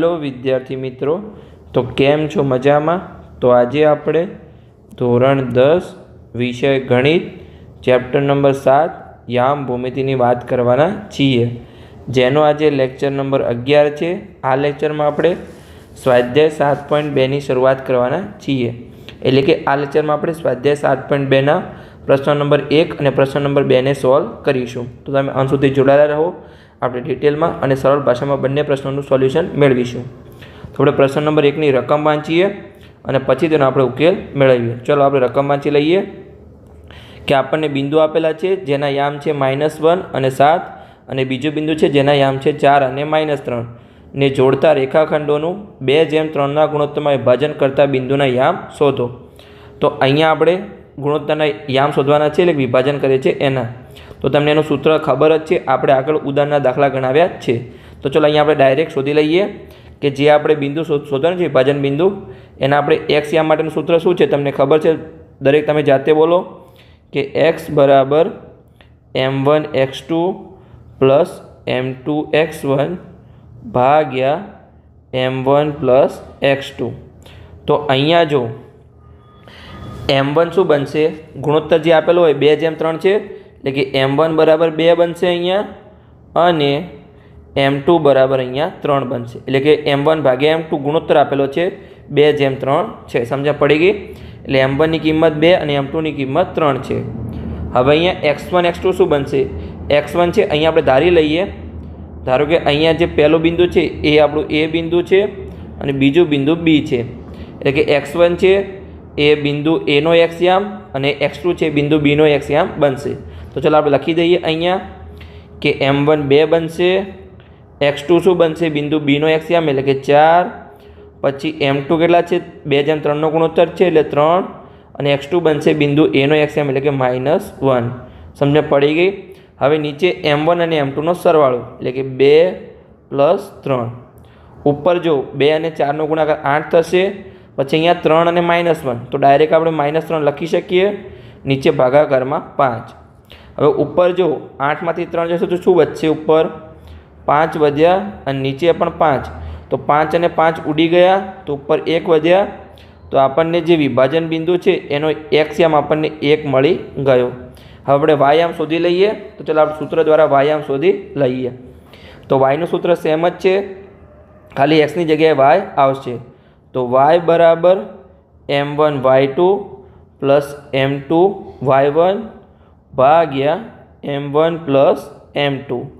હાલો વિદ્યાર્થી મિત્રો. તો કેમ છો મજામાં? તો આજે આપણે ધોરણ દસ વિષય ગણિત, ચેપ્ટર નંબર સાત, યામ ભૂમિતિની વાત કરવાના છીએ. જેનો આજે લેક્ચર નંબર અગિયાર છે. આ લેક્ચરમાં આપણે સ્વાધ્યાય સાત પોઈન્ટ બેની શરૂઆત કરવાના છીએ. એટલે કે આ લેક્ચરમાં આપણે સ્વાધ્યાય સાત પોઈન્ટ બેના પ્રશ્ન નંબર એક અને પ્રશ્ન નંબર બેને સોલ્વ કરીશું. તો તમે અંત સુધી જોડાયેલા રહો. આપણે ડિટેલમાં અને સરળ ભાષામાં બંને પ્રશ્નોનું સોલ્યુશન મેળવીશું. તો આપણે પ્રશ્ન નંબર એકની રકમ વાંચીએ અને પછી તેનો આપણે ઉકેલ મેળવીએ. ચલો આપણે રકમ વાંચી લઈએ. કે આપણને બિંદુ આપેલા છે, જેના યામ છે માઇનસ વન અને સાત, અને બીજું બિંદુ છે, જેના યામ છે ચાર અને માઇનસ ત્રણ. ને જોડતા રેખાખંડોનું બે જેમ ત્રણના ગુણોત્તરમાં વિભાજન કરતા બિંદુના યામ શોધો. તો અહીંયા આપણે ગુણોત્તરના યામ શોધવાના છે, એટલે વિભાજન કરે છે એના. તો તમને એનું સૂત્ર ખબર જ છે. આપણે આગળ ઉદાહરણના દાખલા ગણાવ્યા છે. તો ચલો અહીંયા આપણે ડાયરેક્ટ શોધી લઈએ કે જે આપણે બિંદુ શોધવાનું છે, વિભાજન બિંદુ. એના આપણે એક્સ યા માટેનું સૂત્ર શું છે? તમને ખબર છે? દરેક તમે જાતે બોલો કે એક્સ બરાબર m one x two plus m two x one ભાગ્યા m one plus x two તો અહીંયા જો એમ વન શું બનશે? ગુણોત્તર જે આપેલો હોય, બે જેમ ત્રણ છે. એટલે કે એમ વન બરાબર બે બનશે અહીંયા અને એમ ટુ બરાબર અહીંયા ત્રણ બનશે. એટલે કે એમ વન ભાગ્યા એમ ટુ ગુણોત્તર આપેલો છે, બે જેમ ત્રણ છે. સમજ્યા પડી ગઈ? એટલે એમ વનની કિંમત બે અને એમ ટુની કિંમત ત્રણ છે. હવે અહીંયા એક્સ વન, એક્સ ટુ શું બનશે? એક્સ વન છે, અહીંયા આપણે ધારી લઈએ. ધારો કે અહીંયા જે પહેલું બિંદુ છે, એ આપણું એ બિંદુ છે અને બીજું બિંદુ બી છે. એટલે કે એક્સ વન છે, એ બિંદુ એનો એક્સયામ અને એક્સ ટુ છે, બિંદુ બીનો એક્સયામ બનશે. તો ચાલો આપણે લખી દઈએ અહીંયા કે એમ વન બે બનશે, એક્સ ટુ શું બનશે? બિંદુ બીનો એક્સયામ એટલે કે ચાર. પછી એમ ટુ કેટલા છે? બે જેમ ત્રણનો ગુણોત્તર છે, એટલે ત્રણ. અને એક્સ ટુ બનશે, બિંદુ એનો એક્સયામ એટલે કે માઇનસ વન. સમજણ પડી ગઈ? હવે નીચે એમ વન અને એમ ટુનો સરવાળો, એટલે કે બે પ્લસ ત્રણ. ઉપર જો બે અને ચારનો ગુણાકાર આઠ થશે, પછી અહીંયા ત્રણ અને માઇનસ વન. તો ડાયરેક્ટ આપણે માઇનસ ત્રણ લખી શકીએ. નીચે ભાગાકારમાં પાંચ. હવે ઉપર જો આઠમાંથી ત્રણ જશે તો શું વધશે ઉપર? પાંચ વધ્યા અને નીચે પણ પાંચ. તો પાંચ અને પાંચ ઉડી ગયા, તો ઉપર એક વધ્યા. તો આપણને જે વિભાજન બિંદુ છે એનો એક્સયામ આપણને એક મળી ગયો. હવે આપણે વાયામ શોધી લઈએ. તો ચાલો આપણે સૂત્ર દ્વારા વાયામ શોધી લઈએ. તો વાયનું સૂત્ર સેમ જ છે. ખાલી એક્સની જગ્યાએ વાય આવશે. તો વાય બરાબર m one y two plus m two y one ભાગ્યા m one plus m two.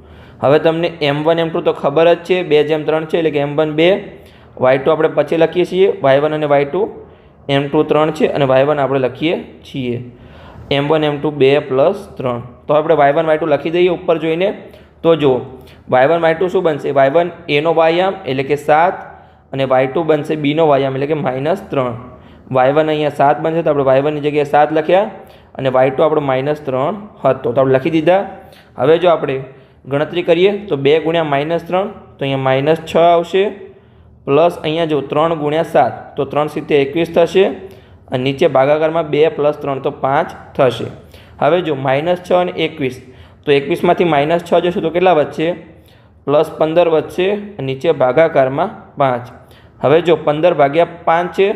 હવે તમને એમ વન, એમ ટુ તો ખબર જ છે, બે જેમ ત્રણ છે, એટલે કે એમ વન બે. વાય ટુ આપણે પછી લખીએ છીએ, વાય વન અને વાય ટુ. એમ ટુ ત્રણ છે અને વાય વન આપણે લખીએ છીએ. એમ વન, એમ ટુ બે પ્લસ ત્રણ. તો આપણે વાય વન, વાય ટુ લખી દઈએ ઉપર જોઈને. તો જુઓ, વાય વન, વાય ટુ શું બનશે? વાય વન એનો વાયામ એટલે કે સાત અને વાય ટુ બનશે બીનો વાયામ એટલે કે માઇનસ ત્રણ. વાય વન અહીંયા સાત બનશે, તો આપણે વાય વનની જગ્યાએ સાત લખ્યા અને વાય ટુ આપણો માઇનસ ત્રણ હતો. તો આપણે લખી દીધા. હવે જો આપણે ગણતરી કરીએ, તો બે ગુણ્યા માઇનસ ત્રણ, તો અહીંયા માઇનસ છ આવશે. પ્લસ અહીંયા જો ત્રણ ગુણ્યા સાત, તો ત્રણ સિત્તેર એકવીસ થશે. અને નીચે ભાગાકારમાં બે પ્લસ ત્રણ, તો પાંચ થશે. હવે જો માઇનસ છ અને એકવીસ, તો એકવીસમાંથી માઇનસ છ જશે, તો કેટલા વધશે? પ્લસ પંદર વધશે નીચે ભાગાકારમાં પાંચ. હવે જો પંદર ભાગ્યા પાંચ છે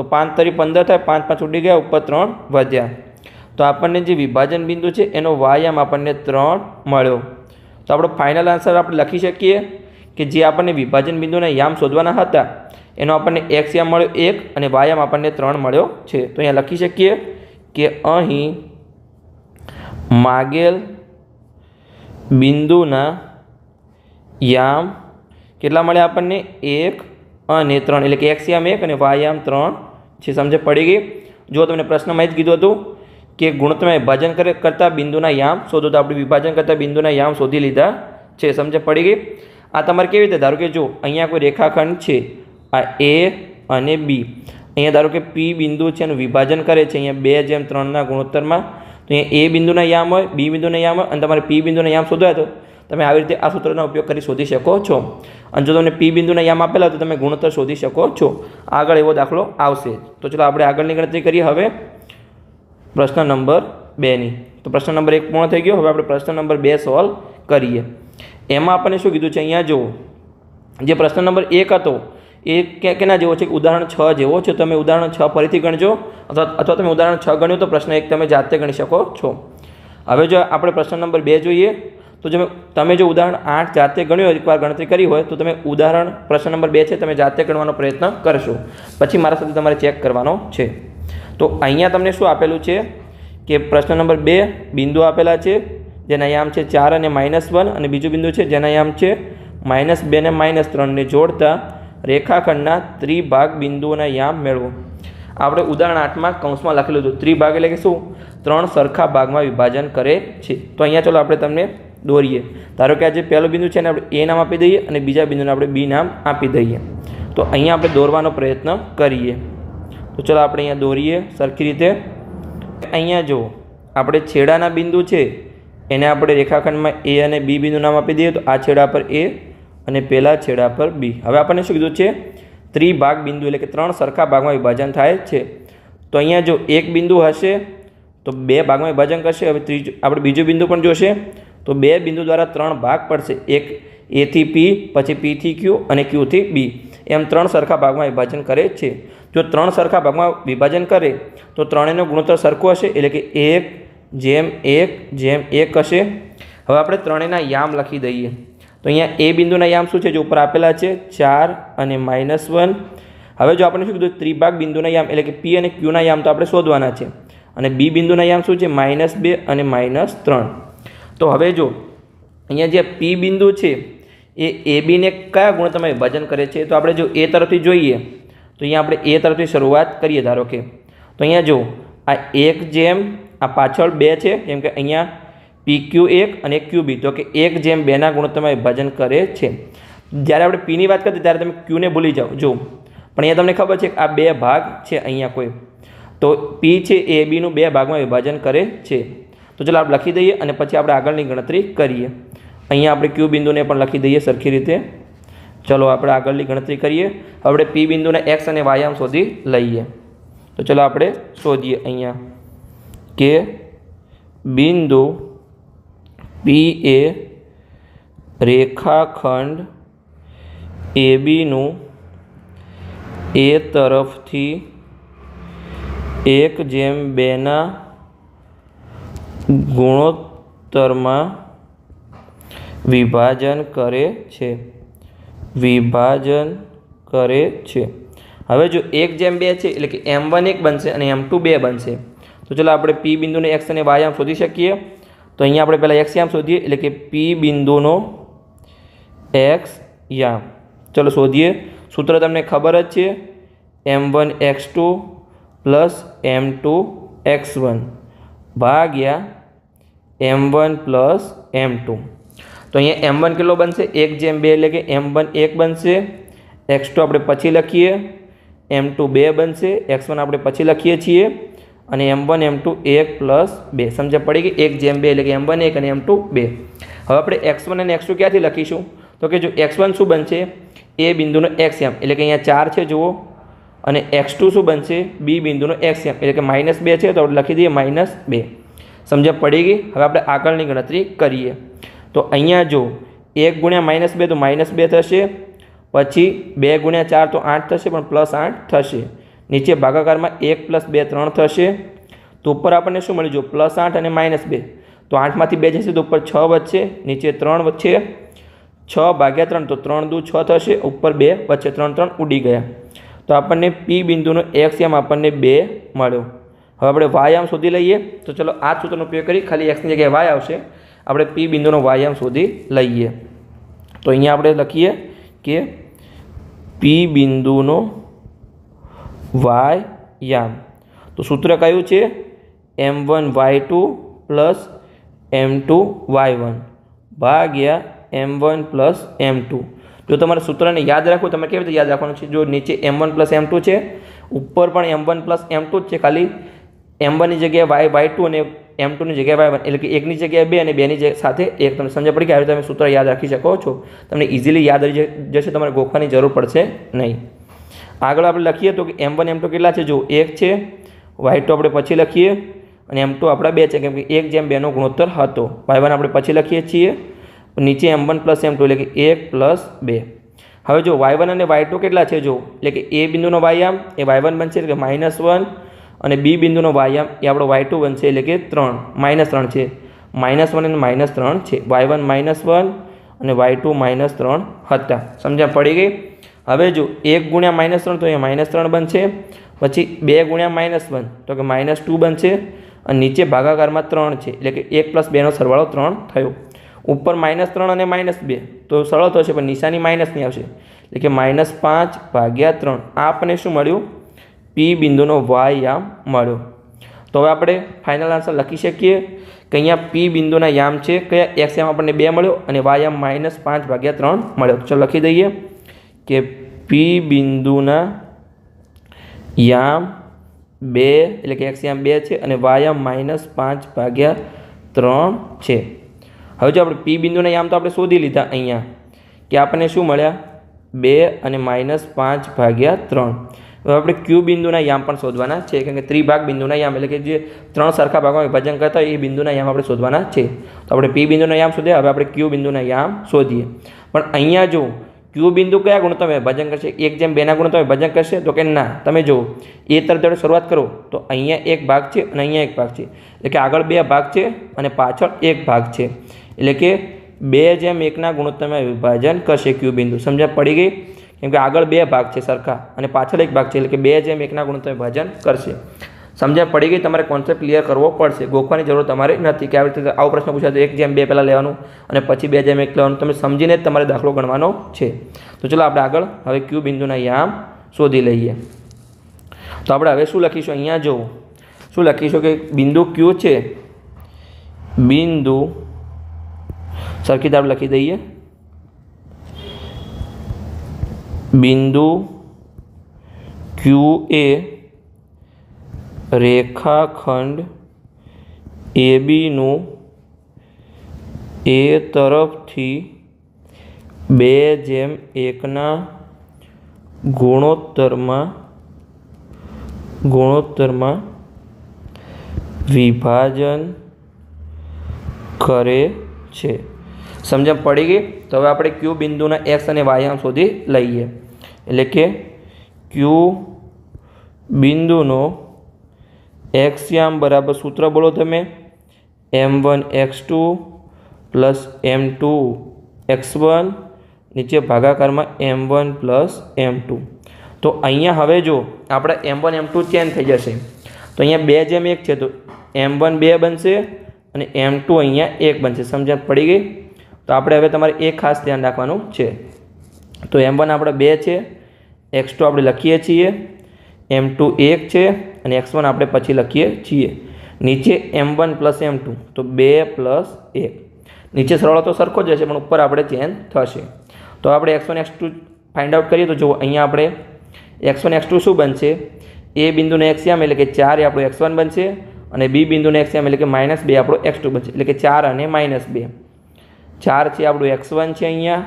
તો પાંચ તરી પંદર થાય, પાંચ પાંચ ઉડી ગયા, ઉપર ત્રણ વધ્યા. તો આપણને જે વિભાજન બિંદુ છે, એનો વાયામ આપણને ત્રણ મળ્યો. તો આપણો ફાઇનલ આન્સર આપણે લખી શકીએ કે જે આપણને વિભાજન બિંદુના યામ શોધવાના હતા, એનો આપણને એક્સ યામ મળ્યો એક અને વાયામ આપણને ત્રણ મળ્યો છે. તો અહીંયા લખી શકીએ કે અહીં માગેલ બિંદુના યામ કેટલા મળ્યા આપણને? એક અને ત્રણ, એટલે કે એક્સ યામ એક અને વાયામ ત્રણ છે સમજે પડી ગઈ. જો તમને પ્રશ્નમાં જ કીધું હતું કે ગુણોત્તરમાં વિભાજન કરે, કરતાં બિંદુના યામ શોધો તો આપણે વિભાજન કરતાં બિંદુના યામ શોધી લીધા છે. સમજે પડી ગઈ? આ તમારે કેવી રીતે? ધારો કે જો અહીંયા કોઈ રેખાખંડ છે. આ એ અને બી અહીંયા ધારો કે પી બિંદુ છે એનું વિભાજન કરે છે. અહીંયા બે જેમ ત્રણના ગુણોત્તરમાં. તો અહીંયા એ બિંદુના યામ હોય બી બિંદુના યામ હોય અને તમારે પી બિંદુના યામ શોધવા તો તમે આવી રીતે આ સૂત્રનો ઉપયોગ કરી શોધી શકો છો. અને જો તમને પી બિંદુના યામ આપેલા તો તમે ગુણોત્તર શોધી શકો છો. આગળ એવો દાખલો આવશે. તો ચલો આપણે આગળની ગણતરી કરીએ હવે. પ્રશ્ન નંબર બેની. તો પ્રશ્ન નંબર એક પૂર્ણ થઈ ગયો. હવે આપણે પ્રશ્ન નંબર બે સોલ્વ કરીએ. એમાં આપણને શું કીધું છે? અહીંયા જુઓ. જે પ્રશ્ન નંબર એક હતો, એ ક્યાં કેના જેવો છે? કે ઉદાહરણ છ જેવો છે. તમે ઉદાહરણ છ ફરીથી ગણજો. અથવા અથવા તમે ઉદાહરણ છ ગણ્યું તો પ્રશ્ન એક તમે જાતે ગણી શકો છો. હવે જો આપણે પ્રશ્ન નંબર બે જોઈએ તો જો તમે જો ઉદાહરણ આઠ જાતે ગણ્યું એકવાર ગણતરી કરી હોય, તો તમે ઉદાહરણ પ્રશ્ન નંબર બે છે, તમે જાતે ગણવાનો પ્રયત્ન કરશો. પછી મારા સાથે તમારે ચેક કરવાનો છે. તો અહીંયા તમને શું આપેલું છે કે પ્રશ્ન નંબર બે બિંદુ આપેલા છે, જેના યામ છે ચાર અને માઇનસ વન અને બીજું બિંદુ છે જેના યામ છે માઇનસ બે અને માઇનસ ત્રણને જોડતા રેખાખંડના ત્રિભાગ બિંદુઓના યામ મેળવો. આપણે ઉદાહરણ આઠમાં કૌંસમાં લખેલું હતું. ત્રિભાગ એટલે કે શું? ત્રણ સરખા ભાગમાં વિભાજન કરે છે. તો અહીંયા ચાલો આપણે તમને દોરીએ. ધારો કે આ જે પહેલો બિંદુ છે ને આપણે એ નામ આપી દઈએ અને બીજા બિંદુને આપણે બી નામ આપી દઈએ. તો અહીંયા આપણે દોરવાનો પ્રયત્ન કરીએ. તો ચલો આપણે અહીંયા દોરીએ સરખી રીતે. અહીંયા જો આપણે છેડાના બિંદુ છે, એને આપણે રેખાખંડમાં એ અને બી બિંદુ નામ આપી દઈએ તો આ છેડા પર એ અને પહેલા છેડા પર બી. હવે આપણને શું કીધું છે? ત્રિભાગ બિંદુ એટલે કે ત્રણ સરખા ભાગમાં વિભાજન થાય છે. તો અહીંયા જો એક બિંદુ હશે, તો બે ભાગમાં વિભાજન કરશે. હવે ત્રીજું, આપણે બીજું બિંદુ પણ જોશે. તો બે બિંદુ દ્વારા ત્રણ ભાગ પડશે. એક એથી પી પછી પીથી ક્યુ અને ક્યુથી બી એમ ત્રણ સરખા ભાગમાં વિભાજન કરે છે. જો ત્રણ સરખા ભાગમાં વિભાજન કરે, તો ત્રણેયનો ગુણોત્તર સરખો હશે, એટલે કે એક, જેમ એક જેમ એક હશે. હવે આપણે ત્રણેયના યામ લખી દઈએ. તો અહીંયા એ બિંદુના યામ શું છે? જે ઉપર આપેલા છે, ચાર અને માઇનસ વન. હવે જો આપણે શું કીધું? ત્રિભાગ બિંદુના યામ, એટલે કે પી અને ક્યુના યામ તો આપણે શોધવાના છે. અને બી બિંદુના યામ શું છે? માઇનસ બે અને માઇનસ ત્રણ. તો હવે જો, અહીંયા જે પી બિંદુ છે, એ એ બીને કયા ગુણોત્તરમાં વિભાજન કરે છે? તો આપણે જો એ તરફથી જોઈએ, તો અહીંયા આપણે એ તરફથી શરૂઆત કરીએ, ધારો કે. તો અહીંયા જો, આ એક જેમ આ પાછળ બે છે, જેમ કે અહીંયા પી ક્યુ એક અને ક્યુ બી તો કે એક જેમ બેના ગુણોત્તરમાં વિભાજન કરે છે. જ્યારે આપણે પીની વાત કરીએ, ત્યારે તમે ક્યુને ભૂલી જાઓ. જો, પણ અહીંયા તમને ખબર છે કે આ બે ભાગ છે અહીંયા કોઈ. તો પી છે એ બીનું બે ભાગમાં વિભાજન કરે છે. તો ચાલો આપણે લખી દઈએ અને પછી આપણે આગળની ગણતરી કરીએ. અહીંયા આપણે ક્યુ બિંદુને પણ લખી દઈએ સરખી રીતે. ચલો આપણે આગળની ગણતરી કરીએ. આપણે પી બિંદુને એક્સ અને વાય આમ શોધી લઈએ. તો ચલો આપણે શોધીએ અહીંયા કે બિંદુ પી એ રેખાખંડ એ બીનું એ તરફથી એક જેમ બેના ગુણોત્તરમાં વિભાજન કરે છે. વિભાજન કરે છે. હવે જો એક જેમ બે છે, એટલે કે એમ વન એક બનશે અને એમ ટુ બે બનશે. તો ચલો આપણે પી બિંદુને એક્સ અને વાય આમ શોધી શકીએ. તો અહીંયા આપણે પહેલાં એક્સ યામ શોધીએ, એટલે કે પી બિંદુનો એક્સ યામ. ચલો શોધીએ. સૂત્ર તમને ખબર જ છે. M one x two plus m two x one. ભાગ્યા m one plus m two તો અહીંયા એમ વન કેટલો બનશે? એક જેમ બે, એટલે કે એમ વન એક બનશે. એક્સ ટુ આપણે પછી લખીએ. એમ ટુ બે બનશે. એક્સ વન આપણે પછી લખીએ છીએ. અને એમ વન એમ ટુ એક પ્લસ બે. સમજણ પડી ગઈ એક જેમ બે, એટલે કે એમ વન એક અને એમ ટુ બે. હવે આપણે એક્સ વન અને એક્સ ટુ ક્યાંથી લખીશું? તો કે જો એક્સ વન શું બનશે? એ બિંદુનો એક્સ એમ એટલે કે અહીંયા ચાર છે, જુઓ. અને એક્સ ટુ શું બનશે? બી બિંદુનો એક્સ એમ એટલે કે માઇનસ બે છે, તો આપણે લખી દઈએ માઇનસ બે. સમજણ પડી ગઈ? હવે આપણે આગળની ગણતરી કરીએ. તો અહીંયા જો એક ગુણ્યા માઇનસ બે તો માઇનસ બે થશે, પછી બે ગુણ્યા ચાર તો આઠ થશે, પણ પ્લસ આઠ થશે. નીચે ભાગાકારમાં એક પ્લસ બે ત્રણ થશે. તો ઉપર આપણને શું મળી જો પ્લસ આઠ અને માઇનસ બે. તો આઠમાંથી બે જશે તો ઉપર છ વધશે, નીચે ત્રણ વચ્ચે છ ભાગ્યા ત્રણ તો ત્રણ દુ છ થશે, ઉપર બે, વચ્ચે ત્રણ ત્રણ ઉડી ગયા. તો આપણને પી બિંદુનો એક્સ એમ આપણને બે મળ્યો. હવે આપણે વાયામ શોધી લઈએ. તો ચલો, આ સૂત્રનો ઉપયોગ કરી ખાલી એક્સની જગ્યાએ વાય આવશે. આપણે પી બિંદુનો વાયામ શોધી લઈએ. તો અહીંયા આપણે લખીએ કે પી બિંદુનો વાય યામ તો સૂત્ર કયું છે? M one y two plus m two y one ભાગ્યા m one plus m two જો તમારે સૂત્રને યાદ રાખવું તમે કેવી રીતે યાદ રાખવાનું છે? જો નીચે m one plus m two છે, ઉપર પણ m one plus m two જ છે ખાલી. એમ વનની જગ્યાએ વાય વાય ટુ અને એમ ટુની જગ્યાએ વાય વન, એટલે કે એકની જગ્યાએ બે અને બેની સાથે એક. તમને સમજ પડી કે આવી તમે સૂત્ર યાદ રાખી શકો છો? તમને ઇઝીલી યાદ રહી જશે, તમારે ગોખવાની જરૂર પડશે નહીં. આગળ આપણે લખીએ તો કે એમ વન, એમ ટુ કેટલા છે? જો એક છે, વાય ટુ આપણે પછી લખીએ, અને એમ ટુ આપણા બે છે, કેમ કે એક જેમ બેનો ગુણોત્તર હતો. વાય વન આપણે પછી લખીએ છીએ, નીચે m one plus m two, એટલે કે એક પ્લસ બે. હવે જો વાય વન અને વાય ટુ કેટલા છે? જો, એટલે કે એ બિંદુનો વાયામ એ વાય વન બનશે, એટલે કે માઇનસ વન અને બી બિંદુનો વાયામ એ આપણો વાય ટુ બનશે એટલે કે ત્રણ. માઇનસ ત્રણ છે. માઇનસ વન અને માઇનસ ત્રણ છે. વાય વન માઇનસ વન અને વાય ટુ માઇનસ ત્રણ હતા. સમજ્યા પડી ગઈ? હવે જો એક ગુણ્યા માઇનસ ત્રણ તો અહીંયા માઇનસ ત્રણ બનશે. પછી બે ગુણ્યા માઇનસ વન તો કે માઇનસ ટુ બનશે અને નીચે ભાગાકારમાં ત્રણ છે. એટલે કે એક પ્લસ બેનો સરવાળો ત્રણ થયો. ઉપર માઇનસ ત્રણ અને માઇનસ બે. તો સરળ થશે, પણ નિશાની માઇનસની આવશે. એટલે કે માઇનસ પાંચ ભાગ્યા ત્રણ. આપણને શું મળ્યું? પી બિંદુનો વાય યામ મળ્યો. તો હવે આપણે ફાઇનલ આન્સર લખી શકીએ કે અહીંયા પી બિંદુના યામ છે, કયા એક્સ આપણને બે મળ્યો અને વાય માઇનસ પાંચ ભાગ્યા ત્રણ મળ્યો. ચલો લખી દઈએ કે પી બિંદુના યામ બે, એટલે કે એક્સ બે છે અને વાય માઇનસ પાંચ ભાગ્યા ત્રણ છે. હવે જો આપણે પી બિંદુના યામ તો આપણે શોધી લીધા અહીંયા. કે આપણને શું મળ્યા? બે અને માઇનસ પાંચ ભાગ્યા ત્રણ. હવે આપણે ક્યુ બિંદુના યામ પણ શોધવાના છે કારણ કે ત્રિભાગ બિંદુના યામ એટલે કે જે ત્રણ સરખા ભાગમાં વિભાજન કરતા હોય એ બિંદુના યામ આપણે શોધવાના છે. તો આપણે પી બિંદુના યામ શોધ્યા હવે આપણે ક્યુ બિંદુના યામ શોધીએ. પણ અહીંયા જો ક્યુ બિંદુ કયા ગુણોત્તમે વિભાજન કરશે? એક જેમ બેના ગુણોત્તમે વિભાજન કરશે તો કે ના. તમે જુઓ, એ તરફ જોડે શરૂઆત કરો, તો અહીંયા એક ભાગ છે અને અહીંયા એક ભાગ છે. એટલે કે આગળ બે ભાગ છે અને પાછળ એક ભાગ છે. એટલે કે બે જેમ એકના ગુણોત્તમે વિભાજન કરશે ક્યુ બિંદુ. સમજણ પડી ગઈ? કેમ કે આગળ બે ભાગ છે સરખા અને પાછળ એક ભાગ છે, એટલે કે બે જેમ એકના ગુણ તમે ભજન કરશે. સમજણ પડી ગઈ, તમારે કોન્સેપ્ટ ક્લિયર કરવો પડશે. ગોખવાની જરૂર તમારે નથી કે આવી રીતે આવો પ્રશ્ન પૂછાય તો એક જેમ બે પહેલાં લેવાનું અને પછી બે જેમ એક લેવાનું. તમે સમજીને જ તમારે દાખલો ગણવાનો છે. તો ચલો આપણે આગળ હવે ક્યુ બિંદુના યામ શોધી લઈએ. તો આપણે હવે શું લખીશું? અહીંયા જોવું શું લખીશું કે બિંદુ ક્યુ છે? બિંદુ સરખી આપણે લખી દઈએ. બિંદુ ક્યુ એ રેખાખંડ એ બીનું એ તરફથી બે જેમ એકના ગુણોત્તરમાં ગુણોત્તરમાં વિભાજન કરે છે. સમજણ પડી ગઈ? તો હવે આપણે ક્યુ બિંદુના એક્સ અને વાય આમ શોધી લઈએ. એટલે કે ક્યુ બિંદુનો એક્સ યામ બરાબર સૂત્ર બોલો તમે. M one x two plus m two x one નીચે ભાગાકારમાં m one plus m two તો અહીંયા હવે જો આપણે m one m two change થઈ જશે. તો અહીંયા બે જેમ એક છે, તો એમ વન બે બનશે અને એમ ટુ અહીંયા એક બનશે. સમજણ પડી ગઈ? તો આપણે હવે તમારે એ ખાસ ધ્યાન રાખવાનું છે. તો એમ વન આપણે બે છે એક્સ ટુ આપણે લખીએ છીએ એમ ટુ એક છે અને એક્સ વન આપણે પછી લખીએ છીએ. નીચે m one plus m two તો બે પ્લસ એક. નીચે સરવાળો તો સરખો જ હશે, પણ ઉપર આપણે ચેન્જ થશે. તો આપણે x one x two find out કરીએ, તો જુઓ, અહીંયા આપણે એક્સ વન એક્સ ટુ શું બનશે? એ બિંદુને એક્સ એમ એટલે કે ચાર એ આપણું એક્સ વન બનશે અને બી બિંદુને એક્સ એમ એટલે કે માઇનસ બે આપણો એક્સ ટુ બનશે. એટલે કે ચાર અને માઇનસ બે. ચાર છે, આપણું એક્સ વન છે અહીંયા,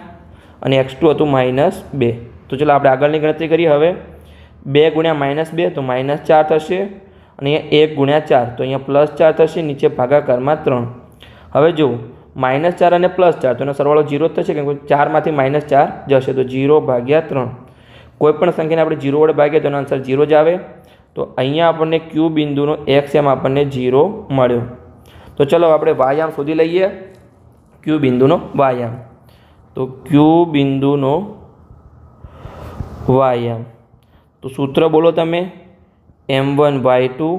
અને એક્સ ટુ હતું માઇનસ બે. તો ચલો આપણે આગળની ગણતરી કરીએ હવે. બે ગુણ્યા માઇનસ બે, તો માઇનસ ચાર થશે, અને અહીંયા એક ગુણ્યા ચાર, તો અહીંયા પ્લસ ચાર થશે, નીચે ભાગાકારમાં ત્રણ. હવે જુઓ, માઇનસ ચાર અને પ્લસ ચાર, તો એનો સરવાળો જીરો જ થશે, કેમ કે ચારમાંથી માઇનસ ચાર જશે, તો જીરો ભાગ્યા ત્રણ. કોઈપણ સંખ્યાને આપણે જીરો વડે ભાગીએ તો એનો આન્સર જીરો જ આવે. તો અહીંયા આપણને ક્યુ બિંદુનો એક્સ એમ આપણને જીરો મળ્યો. તો ચલો આપણે વાયામ શોધી લઈએ. ક્યુ બિંદુનો વાયામ. તો ક્યુ બિંદુનો વાયામ. તો સૂત્ર બોલો તમે. M one y two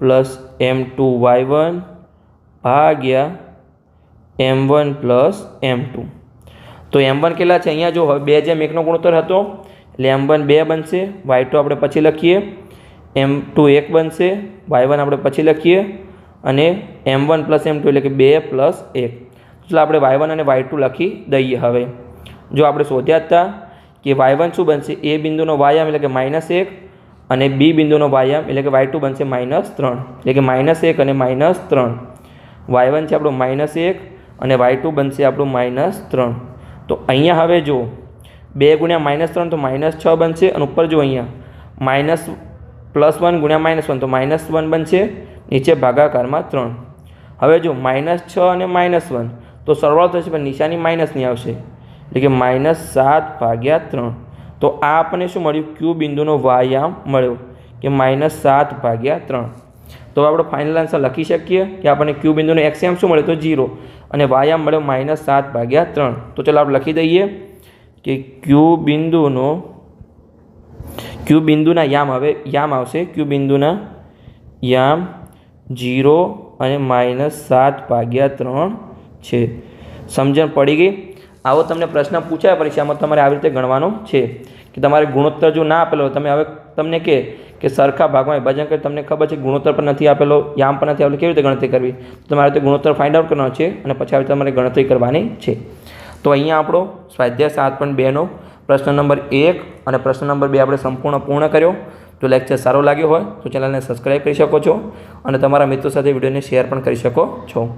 plus m two y one ભાગ્યા m one plus m two તો એમ વન કેટલા છે? અહીંયા જો હવે બે જેમ એકનો ગુણોત્તર હતો, એટલે એમ વન બે બનશે વાય ટુ આપણે પછી લખીએ. એમ ટુ એક બનશે વાય વન આપણે પછી લખીએ. અને m one plus m two એટલે કે બે પ્લસ એક. એટલે આપણે વાય વન અને વાય લખી દઈએ હવે. જો આપણે શોધ્યા હતા કે વાય વન શું બનશે? એ બિંદુનો વાયામ એટલે કે માઇનસ એક અને બી બિંદુનો વાયામ એટલે કે વાય ટુ બનશે માઇનસ ત્રણ. એટલે કે માઇનસ એક અને માઇનસ ત્રણ. વાય વન છે આપણું માઇનસ એક અને વાય ટુ બનશે આપણું માઇનસ ત્રણ. તો અહીંયા હવે જો બે ગુણ્યા માઇનસ ત્રણ તો માઇનસ છ બનશે અને ઉપર જો અહીંયા માઇનસ પ્લસ વન ગુણ્યા માઇનસ વન તો માઇનસ વન બનશે. નીચે ભાગાકારમાં ત્રણ. હવે જો માઇનસ છ અને માઇનસ વન તો સરવાળો થશે પણ નિશાની માઇનસની આવશે. એટલે કે માઇનસ સાત ભાગ્યા ત્રણ. તો આ આપણને શું મળ્યું? ક્યુ બિંદુનો વ્યાયામ મળ્યો કે માઇનસ સાત ભાગ્યા ત્રણ. તો આપણે ફાઇનલ આન્સર લખી શકીએ કે આપણને ક્યુ બિંદુનો એક્સએમ શું મળ્યો? તો ઝીરો અને વ્યાયામ મળ્યો માઇનસ સાત ભાગ્યા ત્રણ. તો ચાલો આપણે લખી દઈએ કે ક્યુ બિંદુનો ક્યુ બિંદુના યામ હવે યામ આવશે. ક્યુ બિંદુના યામ જીરો અને માઇનસ સાત ભાગ્યા ત્રણ. છે. સમજણ પડી ગઈ? આવો તમને પ્રશ્ન પૂછાય પરીક્ષામાં તમારે આવી રીતે ગણવાનો છે. કે તમારે ગુણોત્તર જો ના આપેલો તમે હવે તમને કહે કે સરખા ભાગમાં વિભાજન કરી, તમને ખબર છે ગુણોત્તર પણ નથી આપેલો, યામ પણ નથી આપેલો, કેવી રીતે ગણતરી કરવી? તમારે તે ગુણોત્તર ફાઇન્ડ આઉટ કરવાનો છે અને પછી આવી તમારે ગણતરી કરવાની છે. તો અહીંયા આપણો સ્વાધ્યાય સાત પોઈન્ટ બેનો પ્રશ્ન નંબર એક અને પ્રશ્ન નંબર બે આપણે સંપૂર્ણ પૂર્ણ કર્યો. જો લેક્ચર સારો લાગ્યો હોય, તો ચેનલને સબસ્ક્રાઈબ કરી શકો છો અને તમારા મિત્રો સાથે વિડીયોને શેર પણ કરી શકો છો.